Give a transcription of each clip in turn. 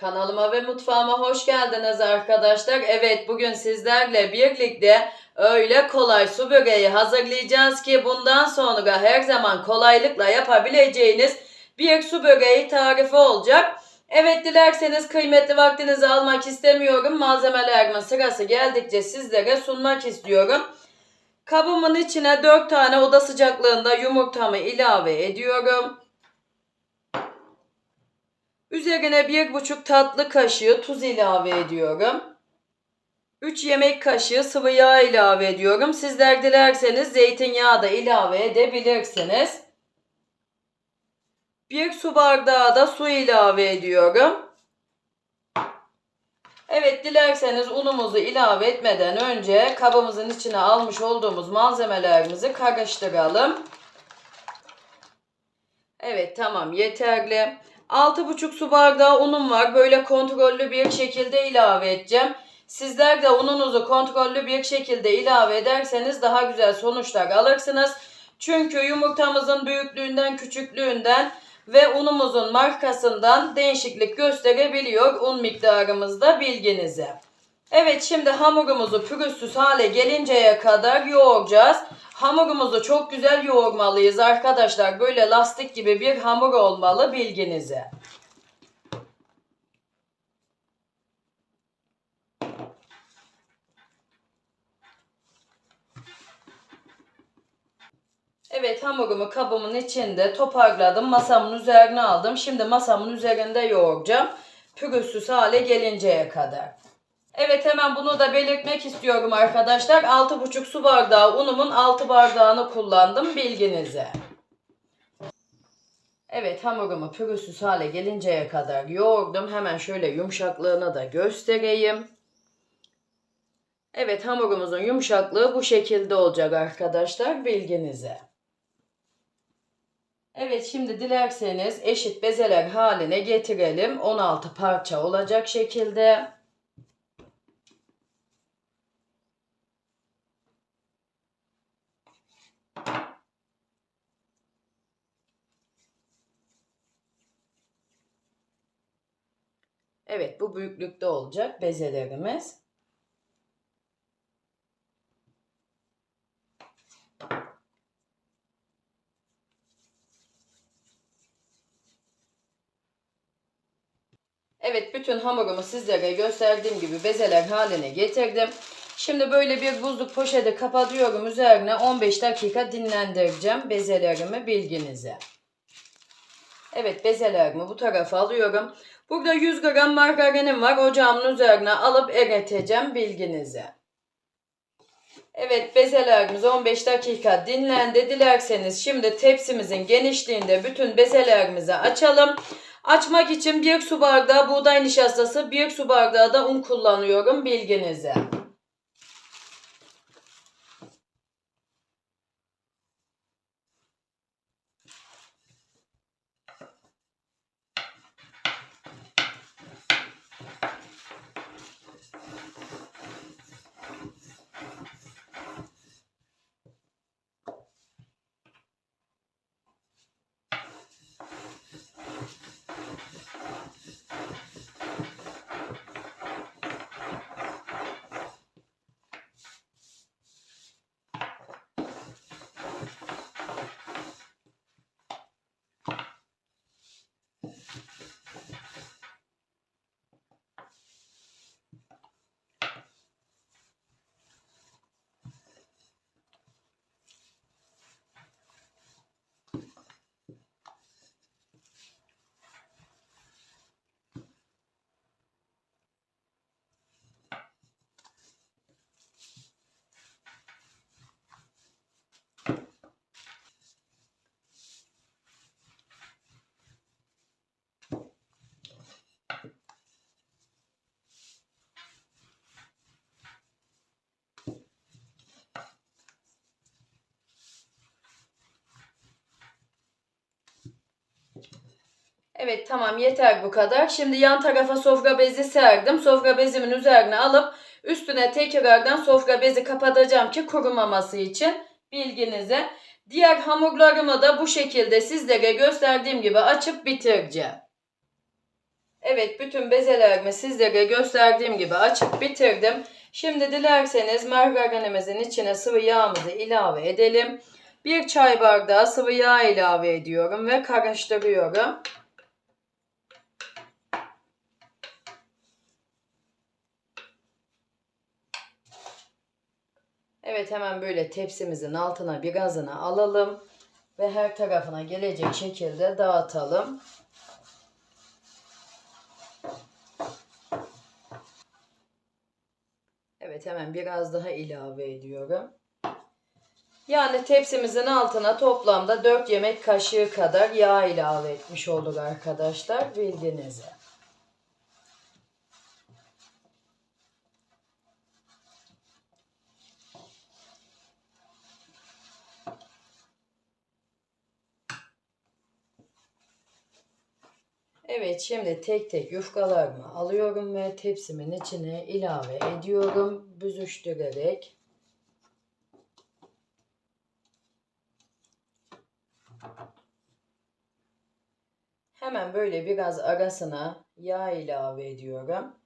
Kanalıma ve mutfağıma hoş geldiniz arkadaşlar. Evet bugün sizlerle birlikte öyle kolay su böreği hazırlayacağız ki bundan sonra her zaman kolaylıkla yapabileceğiniz bir su böreği tarifi olacak. Evet dilerseniz kıymetli vaktinizi almak istemiyorum. Malzemelerimin sırası geldikçe sizlere sunmak istiyorum. Kabımın içine 4 tane oda sıcaklığında yumurtamı ilave ediyorum. Üzerine bir buçuk tatlı kaşığı tuz ilave ediyorum. 3 yemek kaşığı sıvı yağ ilave ediyorum. Sizler dilerseniz zeytinyağı da ilave edebilirsiniz. Bir su bardağı da su ilave ediyorum. Evet dilerseniz unumuzu ilave etmeden önce kabımızın içine almış olduğumuz malzemelerimizi karıştıralım. Evet tamam yeterli. 6,5 su bardağı unum var. Böyle kontrollü bir şekilde ilave edeceğim. Sizler de ununuzu kontrollü bir şekilde ilave ederseniz daha güzel sonuçlar alırsınız. Çünkü yumurtamızın büyüklüğünden, küçüklüğünden ve unumuzun markasından değişiklik gösterebiliyor un miktarımızda bilginize. Evet şimdi hamurumuzu pürüzsüz hale gelinceye kadar yoğuracağız. Hamurumuzu çok güzel yoğurmalıyız arkadaşlar. Böyle lastik gibi bir hamur olmalı bilginize. Evet hamurumu kabımın içinde toparladım. Masamın üzerine aldım. Şimdi masamın üzerinde yoğuracağım. Pürüzsüz hale gelinceye kadar. Evet hemen bunu da belirtmek istiyorum arkadaşlar. 6,5 su bardağı unumun 6 bardağını kullandım bilginize. Evet hamurumu pürüzsüz hale gelinceye kadar yoğurdum. Hemen şöyle yumuşaklığını da göstereyim. Evet hamurumuzun yumuşaklığı bu şekilde olacak arkadaşlar bilginize. Evet şimdi dilerseniz eşit bezeler haline getirelim. 16 parça olacak şekilde. Evet bu büyüklükte olacak bezelerimiz. Evet bütün hamurumu sizlere gösterdiğim gibi bezeler haline getirdim. Şimdi böyle bir buzluk poşeti kapatıyorum. Üzerine 15 dakika dinlendireceğim bezelerimi bilginize. Evet bezelerimi bu tarafa alıyorum. Burada 100 gram margarinim var. Ocağımın üzerine alıp eriteceğim bilginize. Evet bezelerimiz 15 dakika dinlendi. Dilerseniz şimdi tepsimizin genişliğinde bütün bezelerimizi açalım. Açmak için 1 su bardağı buğday nişastası, 1 su bardağı da un kullanıyorum bilginize. Evet tamam yeter bu kadar. Şimdi yan tarafa sofra bezi serdim. Sofra bezimin üzerine alıp üstüne tekrardan sofra bezi kapatacağım ki kurumaması için bilginize. Diğer hamurlarımı da bu şekilde sizlere gösterdiğim gibi açıp bitireceğim. Evet bütün bezelerimi sizlere gösterdiğim gibi açıp bitirdim. Şimdi dilerseniz margarinimizin içine sıvı yağımızı ilave edelim. Bir çay bardağı sıvı yağ ilave ediyorum ve karıştırıyorum. Evet hemen böyle tepsimizin altına bir gazını alalım ve her tarafına gelecek şekilde dağıtalım. Evet hemen biraz daha ilave ediyorum. Yani tepsimizin altına toplamda 4 yemek kaşığı kadar yağ ilave etmiş olduk arkadaşlar bilginize. Evet şimdi tek tek yufkalarımı alıyorum ve tepsimin içine ilave ediyorum büzüştürerek. Hemen böyle biraz arasına yağ ilave ediyorum.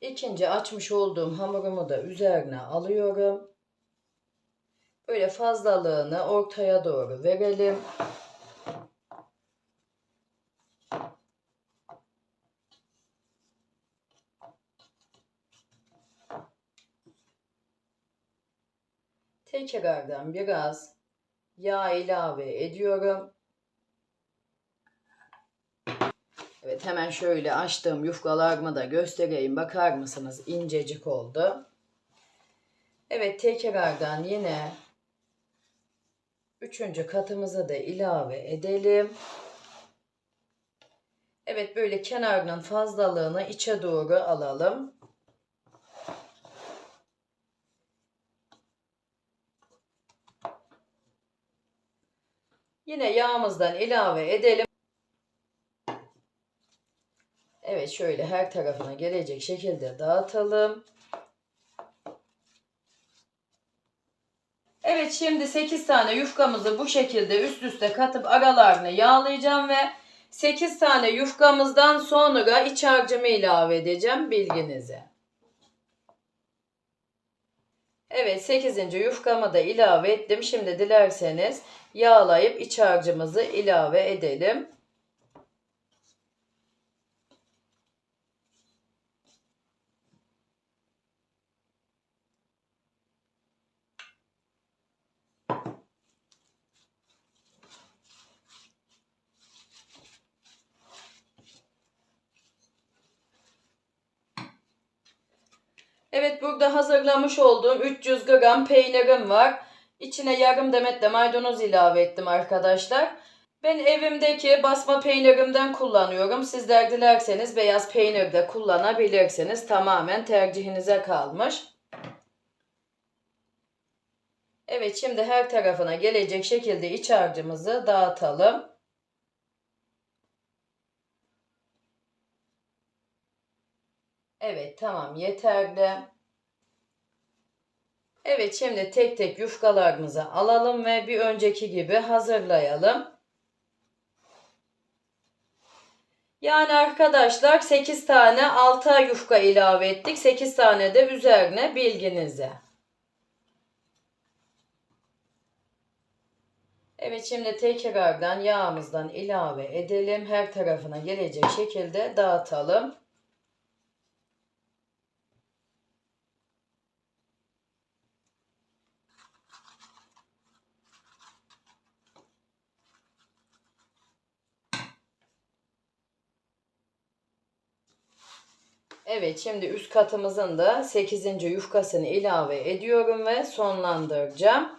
İkinci açmış olduğum hamurumu da üzerine alıyorum. Böyle fazlalığını ortaya doğru verelim. Tekrardan biraz yağ ilave ediyorum. Evet hemen şöyle açtığım yufkalarımı da göstereyim. Bakar mısınız? İncecik oldu. Evet tekrardan yine üçüncü katımızı da ilave edelim. Evet böyle kenarının fazlalığını içe doğru alalım. Yine yağımızdan ilave edelim. Evet şöyle her tarafına gelecek şekilde dağıtalım. Evet şimdi 8 tane yufkamızı bu şekilde üst üste katıp aralarını yağlayacağım ve 8 tane yufkamızdan sonra iç harcımı ilave edeceğim bilginize. Evet 8. yufkamı da ilave ettim. Şimdi dilerseniz yağlayıp iç harcımızı ilave edelim. Evet burada hazırlamış olduğum 300 gram peynirim var. İçine yarım demet de maydanoz ilave ettim arkadaşlar. Ben evimdeki basma peynirimden kullanıyorum. Sizler dilerseniz beyaz peynir de kullanabilirsiniz. Tamamen tercihinize kalmış. Evet şimdi her tarafına gelecek şekilde iç harcımızı dağıtalım. Evet tamam yeterli. Evet şimdi tek tek yufkalarımızı alalım ve bir önceki gibi hazırlayalım. Yani arkadaşlar 8 tane alta yufka ilave ettik. 8 tane de üzerine bilginize. Evet şimdi tekrardan yağımızdan ilave edelim. Her tarafına gelecek şekilde dağıtalım. Evet şimdi üst katımızın da 8. yufkasını ilave ediyorum ve sonlandıracağım.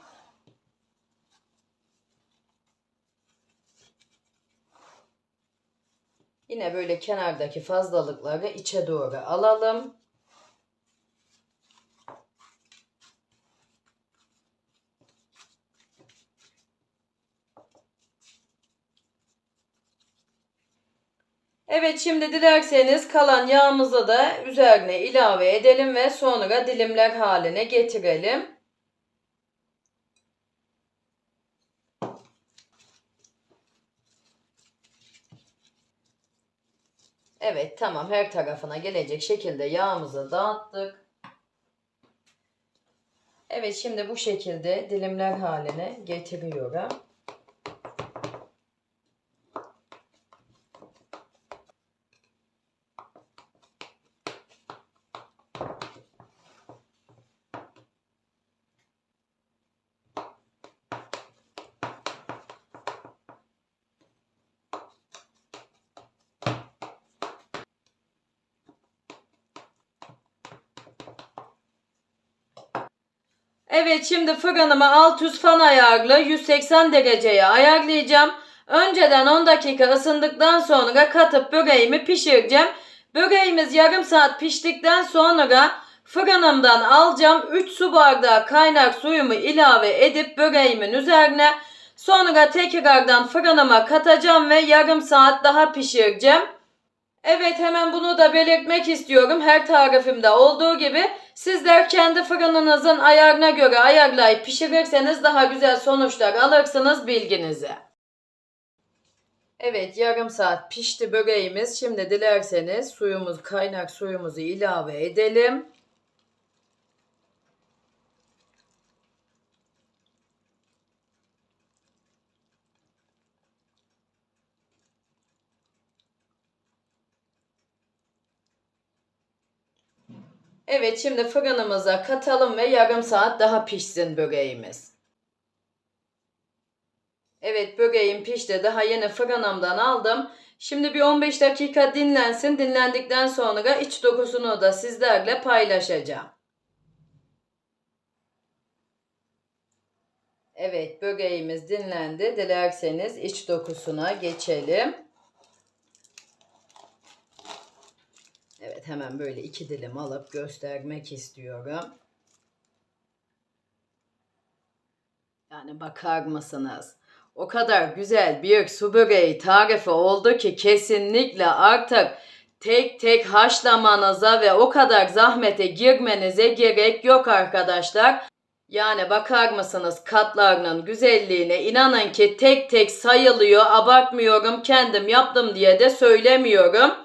Yine böyle kenardaki fazlalıkları içe doğru alalım. Evet şimdi dilerseniz kalan yağımızı da üzerine ilave edelim ve sonra dilimler haline getirelim. Evet tamam her tarafına gelecek şekilde yağımızı dağıttık. Evet şimdi bu şekilde dilimler haline getiriyorum. Evet şimdi fırınımı alt üst fan ayarlı 180 dereceye ayarlayacağım. Önceden 10 dakika ısındıktan sonra katıp böreğimi pişireceğim. Böreğimiz yarım saat piştikten sonra fırınımdan alacağım. 3 su bardağı kaynar suyumu ilave edip böreğimin üzerine sonra tekrardan fırınıma katacağım ve yarım saat daha pişireceğim. Evet hemen bunu da belirtmek istiyorum. Her tarifimde olduğu gibi sizler kendi fırınınızın ayarına göre ayarlayıp pişirirseniz daha güzel sonuçlar alırsınız bilginize. Evet yarım saat pişti böreğimiz. Şimdi dilerseniz suyumuz kaynak suyumuzu ilave edelim. Evet şimdi fırınımıza katalım ve yarım saat daha pişsin böreğimiz. Evet böreğim pişti. Daha yeni fırınımdan aldım. Şimdi bir 15 dakika dinlensin. Dinlendikten sonra iç dokusunu da sizlerle paylaşacağım. Evet böreğimiz dinlendi. Dilerseniz iç dokusuna geçelim. Evet hemen böyle iki dilim alıp göstermek istiyorum. Yani bakar mısınız? O kadar güzel bir su böreği tarifi oldu ki kesinlikle artık tek tek haşlamanıza ve o kadar zahmete girmenize gerek yok arkadaşlar. Yani bakar mısınız katlarının güzelliğine inanın ki tek tek sayılıyor abartmıyorum kendim yaptım diye de söylemiyorum.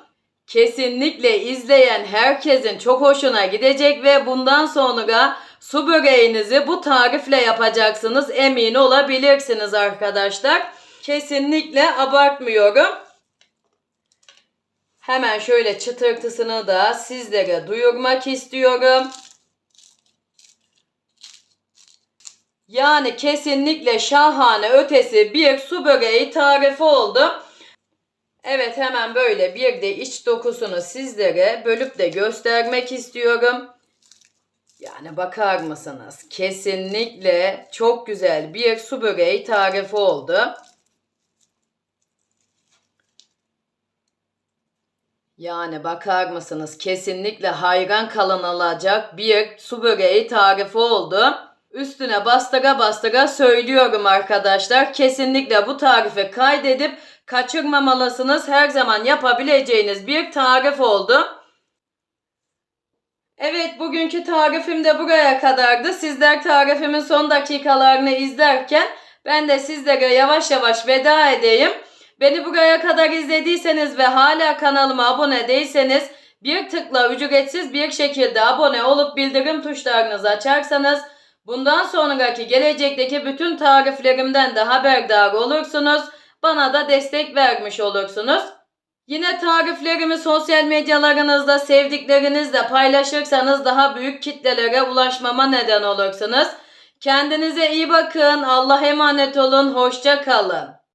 Kesinlikle izleyen herkesin çok hoşuna gidecek ve bundan sonra su böreğinizi bu tarifle yapacaksınız emin olabilirsiniz arkadaşlar. Kesinlikle abartmıyorum. Hemen şöyle çıtırtısını da sizlere duyurmak istiyorum. Yani kesinlikle şahane ötesi bir su böreği tarifi oldu. Evet hemen böyle bir de iç dokusunu sizlere bölüp de göstermek istiyorum. Yani bakar mısınız? Kesinlikle çok güzel bir su böreği tarifi oldu. Yani bakar mısınız? Kesinlikle hayran kalınılacak bir su böreği tarifi oldu. Üstüne bastıra bastıra söylüyorum arkadaşlar. Kesinlikle bu tarifi kaydedip kaçırmamalısınız. Her zaman yapabileceğiniz bir tarif oldu. Evet bugünkü tarifim de buraya kadardı. Sizler tarifimin son dakikalarını izlerken ben de sizlere yavaş yavaş veda edeyim. Beni buraya kadar izlediyseniz ve hala kanalıma abone değilseniz bir tıkla ücretsiz bir şekilde abone olup bildirim tuşlarınızı açarsanız bundan sonraki gelecekteki bütün tariflerimden de haberdar olursunuz. Bana da destek vermiş olursunuz. Yine tariflerimi sosyal medyalarınızda sevdiklerinizle paylaşırsanız daha büyük kitlelere ulaşmama neden olursunuz. Kendinize iyi bakın. Allah emanet olun. Hoşça kalın.